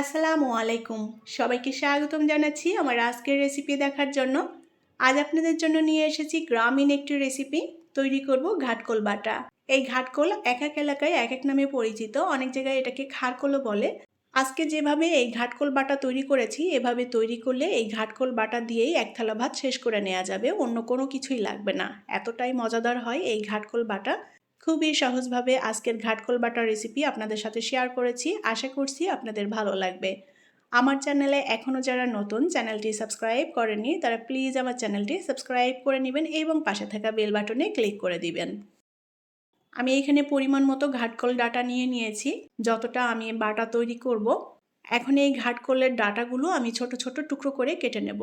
আসসালামু আলাইকুম। সবাইকে স্বাগতম জানাচ্ছি আমার আজকের রেসিপি দেখার জন্য। আজ আপনাদের জন্য নিয়ে এসেছি গ্রামীণ একটি রেসিপি তৈরি করব ঘাটকোল বাটা। এই ঘাটকোল এক এক এলাকায় এক এক নামে পরিচিত, অনেক জায়গায় এটাকে খারকোলও বলে। আজকে যেভাবে এই ঘাটকোল বাটা তৈরি করেছি, এভাবে তৈরি করলে এই ঘাটকোল বাটা দিয়েই এক থালা ভাত শেষ করে নেওয়া যাবে, অন্য কোনো কিছুই লাগবে না। এতটাই মজাদার হয় এই ঘাটকোল বাটা। খুবই সহজভাবে আজকের ঘাটকোল বাটার রেসিপি আপনাদের সাথে শেয়ার করেছি। আশা করছি আপনাদের ভালো লাগবে। আমার চ্যানেলে এখনও যারা নতুন চ্যানেলটি সাবস্ক্রাইব করেনি তারা প্লিজ আমার চ্যানেলটি সাবস্ক্রাইব করে নেবেন এবং পাশে থাকা বেল বাটনে ক্লিক করে দিবেন। আমি এখানে পরিমাণ মতো ঘাটকল ডাটা নিয়ে নিয়েছি, যতটা আমি বাটা তৈরি করব। এখন এই ঘাটকলের ডাটাগুলো আমি ছোট ছোট টুকরো করে কেটে নেব।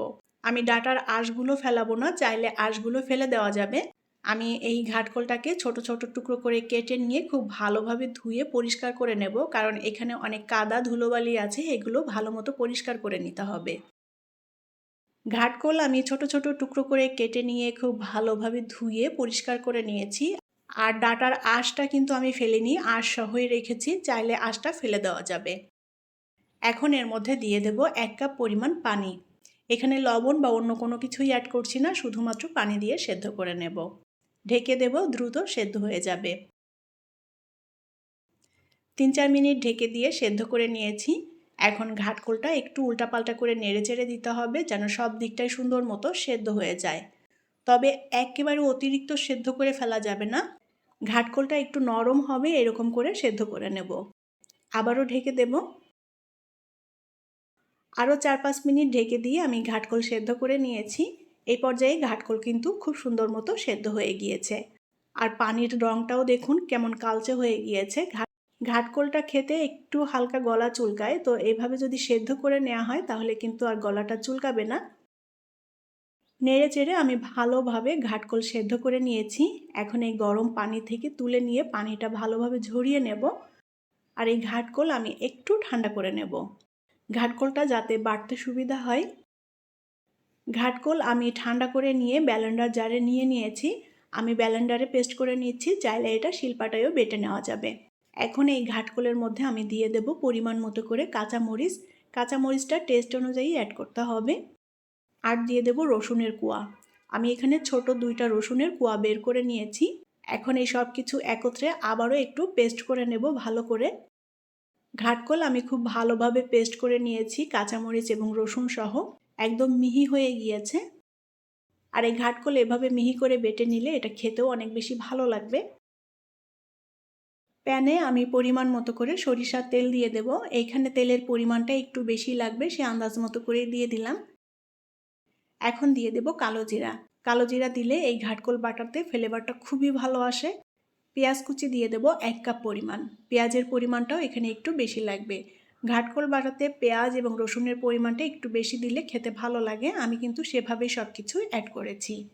আমি ডাটার আঁশগুলো ফেলাবো না, চাইলে আঁশগুলো ফেলে দেওয়া যাবে। আমি এই ঘাটকলটাকে ছোট ছোট টুকরো করে কেটে নিয়ে খুব ভালোভাবে ধুয়ে পরিষ্কার করে নেব। কারণ এখানে অনেক কাদা ধুলোবালি আছে, এগুলো ভালো মতো পরিষ্কার করে নিতে হবে। ঘাটকল আমি ছোট ছোট টুকরো করে কেটে নিয়ে খুব ভালোভাবে ধুয়ে পরিষ্কার করে নিয়েছি। আর ডাটার আঁশটা কিন্তু আমি ফেলিনি, আঁশ সহই রেখেছি, চাইলে আঁশটা ফেলে দেওয়া যাবে। এখন এর মধ্যে দিয়ে দেব এক কাপ পরিমাণ পানি। এখানে লবণ বা অন্য কোনো কিছুই অ্যাড করছি না, শুধুমাত্র পানি দিয়ে সেদ্ধ করে নেব। ঢেকে দেব, দ্রুত সেদ্ধ হয়ে যাবে। তিন চার মিনিট ঢেকে দিয়ে সেদ্ধ করে নিয়েছি। এখন ঘাটকোলটা একটু উল্টাপাল্টা করে নেড়ে চেড়ে দিতে হবে, যেন সব দিকটাই সুন্দর মতো সেদ্ধ হয়ে যায়। তবে একেবারে অতিরিক্ত সেদ্ধ করে ফেলা যাবে না। ঘাটকোলটা একটু নরম হবে, এরকম করে সেদ্ধ করে নেব। আবারও ঢেকে দেব। আরও চার পাঁচ মিনিট ঢেকে দিয়ে আমি ঘাটকোল সেদ্ধ করে নিয়েছি। এই পর্যায়ে ঘাটকোল কিন্তু খুব সুন্দর মতো সেদ্ধ হয়ে গিয়েছে। আর পানির রঙটাও দেখুন কেমন কালচে হয়ে গিয়েছে। ঘাটকোলটা খেতে একটু হালকা গলা চুলকায়, তো এভাবে যদি সেদ্ধ করে নেওয়া হয় তাহলে কিন্তু আর গলাটা চুলকাবে না। নেড়ে চেড়ে আমি ভালোভাবে ঘাটকোল সেদ্ধ করে নিয়েছি। এখন এই গরম পানি থেকে তুলে নিয়ে পানিটা ভালোভাবে ঝরিয়ে নেব। আর এই ঘাটকোল আমি একটু ঠান্ডা করে নেব। ঘাটকোলটা যাতে বাড়তে সুবিধা হয় ঘাটকোল আমি ঠান্ডা করে নিয়ে ব্যালেন্ডার জারে নিয়ে নিয়েছি। আমি ব্যালেন্ডারে পেস্ট করে নিচ্ছি, চাইলে এটা শিলপাটায়ও বেটে নেওয়া যাবে। এখন এই ঘাটকোলের মধ্যে আমি দিয়ে দেব পরিমাণ মতো করে কাঁচামরিচ। কাঁচামরিচটা টেস্ট অনুযায়ী অ্যাড করতে হবে। আর দিয়ে দেব রসুনের কুয়া। আমি এখানে ছোট দুইটা রসুনের কুয়া বের করে নিয়েছি। এখন এই সব কিছু একত্রে আবারও একটু পেস্ট করে নেব ভালো করে। ঘাটকোল আমি খুব ভালোভাবে পেস্ট করে নিয়েছি, কাঁচামরিচ এবং রসুন সহ। একদম মিহি হয়ে গিয়েছে। আর এই ঘাটকোল এভাবে মিহি করে বেটে নিলে এটা খেতেও অনেক বেশি ভালো লাগবে। প্যানে আমি পরিমাণ মতো করে সরিষার তেল দিয়ে দেব। এইখানে তেলের পরিমাণটা একটু বেশি লাগবে, সে আন্দাজ মতো করে দিয়ে দিলাম। এখন দিয়ে দেব কালো জিরা। কালো জিরা দিলে এই ঘাটকোল বাটাতে ফ্লেভারটা খুবই ভালো আসে। পেঁয়াজ কুচি দিয়ে দেব এক কাপ পরিমাণ। পেঁয়াজের পরিমাণটাও এখানে একটু বেশি লাগবে। ঘাটকোল বাটাতে পেঁয়াজ এবং রসুনের পরিমাণটা একটু বেশি দিলে খেতে ভালো লাগে। আমি কিন্তু সেভাবেই সব কিছু অ্যাড করেছি।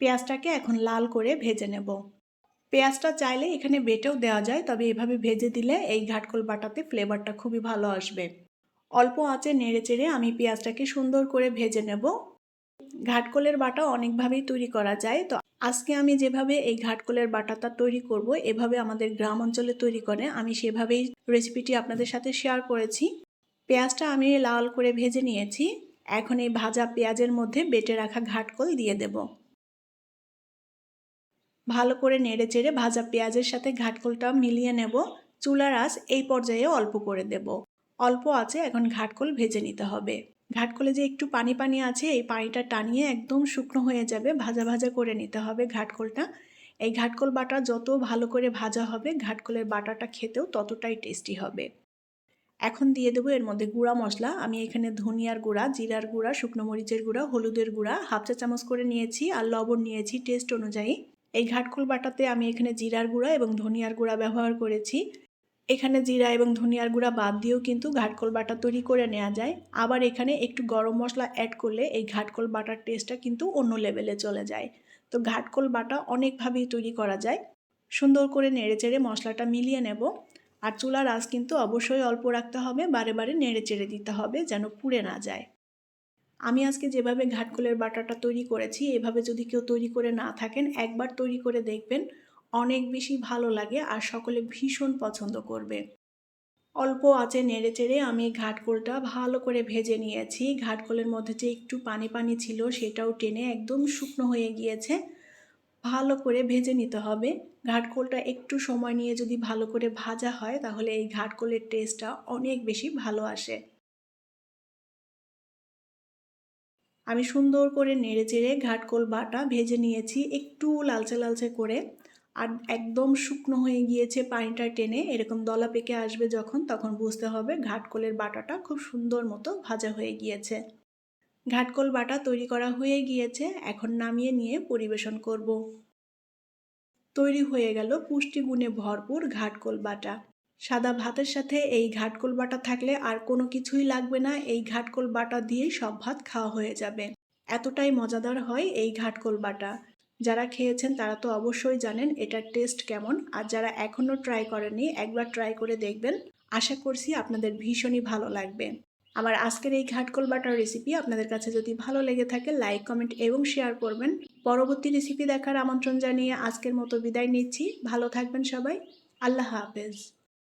পেঁয়াজটাকে এখন লাল করে ভেজে নেব। পেঁয়াজটা চাইলে এখানে বেটেও দেওয়া যায়, তবে এভাবে ভেজে দিলে এই ঘাটকল বাটাতে ফ্লেভারটা খুবই ভালো আসবে। অল্প আঁচে নেড়ে চেড়ে আমি পেঁয়াজটাকে সুন্দর করে ভেজে নেব। ঘাটকোলের বাটা অনেকভাবেই তৈরি করা যায়। তো আজকে আমি যেভাবে এই ঘাটকোলের বাটাটা তৈরি করব, এভাবে আমাদের গ্রাম অঞ্চলে তৈরি করে আমি সেভাবেই রেসিপিটি আপনাদের সাথে শেয়ার করেছি। পেঁয়াজটা আমি লাল করে ভেজে নিয়েছি। এখন এই ভাজা পেঁয়াজের মধ্যে বেটে রাখা ঘাটকোল দিয়ে দেব। ভালো করে নেড়ে চেড়ে ভাজা পেঁয়াজের সাথে ঘাটকোলটা মিলিয়ে নেব। চুলার আঁচ এই পর্যায়ে অল্প করে দেব। অল্প আছে এখন ঘাটকোল ভেজে নিতে হবে। ঘাটকলে যে একটু পানি পানি আছে, এই পানিটা টানিয়ে একদম শুকনো হয়ে যাবে। ভাজা ভাজা করে নিতে হবে ঘাটকলটা। এই ঘাটকল বাটা যত ভালো করে ভাজা হবে, ঘাটকলের বাটাটা খেতেও ততটাই টেস্টি হবে। এখন দিয়ে দেবো এর মধ্যে গুঁড়া মশলা। আমি এখানে ধনিয়ার গুঁড়া, জিরার গুঁড়া, শুকনো মরিচের গুঁড়া, হলুদের গুঁড়া, হাফ চা চামচ করে নিয়েছি আর লবণ নিয়েছি টেস্ট অনুযায়ী। এই ঘাটকল বাটাতে আমি এখানে জিরার গুঁড়া এবং ধনিয়ার গুঁড়া ব্যবহার করেছি। এখানে জিরা এবং ধনিয়ার গুঁড়া বাদ দিয়েও কিন্তু ঘাটকল বাটা তৈরি করে নেওয়া যায়। আবার এখানে একটু গরম মশলা অ্যাড করলে এই ঘাটকল বাটার টেস্টটা কিন্তু অন্য লেভেলে চলে যায়। তো ঘাটকল বাটা অনেকভাবেই তৈরি করা যায়। সুন্দর করে নেড়ে চেড়ে মশলাটা মিলিয়ে নেব। আর চুলার আঁচ কিন্তু অবশ্যই অল্প রাখতে হবে, বারে বারে নেড়ে চেড়ে দিতে হবে যেন পুড়ে না যায়। আমি আজকে যেভাবে ঘাটকলের বাটাটা তৈরি করেছি, এভাবে যদি কেউ তৈরি করে না থাকেন, একবার তৈরি করে দেখবেন। অনেক বেশি ভালো লাগে আর সকলে ভীষণ পছন্দ করবে। অল্প আঁচে নেড়ে চেড়ে আমি ঘাটকোলটা ভালো করে ভেজে নিয়েছি। ঘাটকোলের মধ্যে যে একটু পানি পানি ছিল সেটাও টেনে একদম শুকনো হয়ে গিয়েছে। ভালো করে ভেজে নিতে হবে। ঘাটকোলটা একটু সময় নিয়ে যদি ভালো করে ভাজা হয় তাহলে এই ঘাটকোলের টেস্টটা অনেক বেশি ভালো আসে। আমি সুন্দর করে নেড়ে চেড়ে ঘাটকোল বাটা ভেজে নিয়েছি একটু লালচে লালচে করে। আর একদম শুকনো হয়ে গিয়েছে পানিটা টেনে, এরকম দলা পেকে আসবে যখন, তখন বুঝতে হবে ঘাটকোলের বাটাটা খুব সুন্দর মতো ভাজা হয়ে গিয়েছে। ঘাটকোল বাটা তৈরি করা হয়ে গিয়েছে, এখন নামিয়ে নিয়ে পরিবেশন করব। তৈরি হয়ে গেল পুষ্টিগুণে ভরপুর ঘাটকোল বাটা। সাদা ভাতের সাথে এই ঘাটকোল বাটা থাকলে আর কোনো কিছুই লাগবে না, এই ঘাটকোল বাটা দিয়েই সব ভাত খাওয়া হয়ে যাবে। এতটাই মজাদার হয় এই ঘাটকোল বাটা। যারা খেয়েছেন তারা তো অবশ্যই জানেন এটার টেস্ট কেমন। আর যারা এখনও ট্রাই করেনি একবার ট্রাই করে দেখবেন। আশা করছি আপনাদের ভীষণই ভালো লাগবে। আমার আজকের এই ঘাটকোল বাটার রেসিপি আপনাদের কাছে যদি ভালো লেগে থাকে লাইক কমেন্ট এবং শেয়ার করবেন। পরবর্তী রেসিপি দেখার আমন্ত্রণ জানিয়ে আজকের মতো বিদায় নিচ্ছি। ভালো থাকবেন সবাই। আল্লাহ হাফেজ।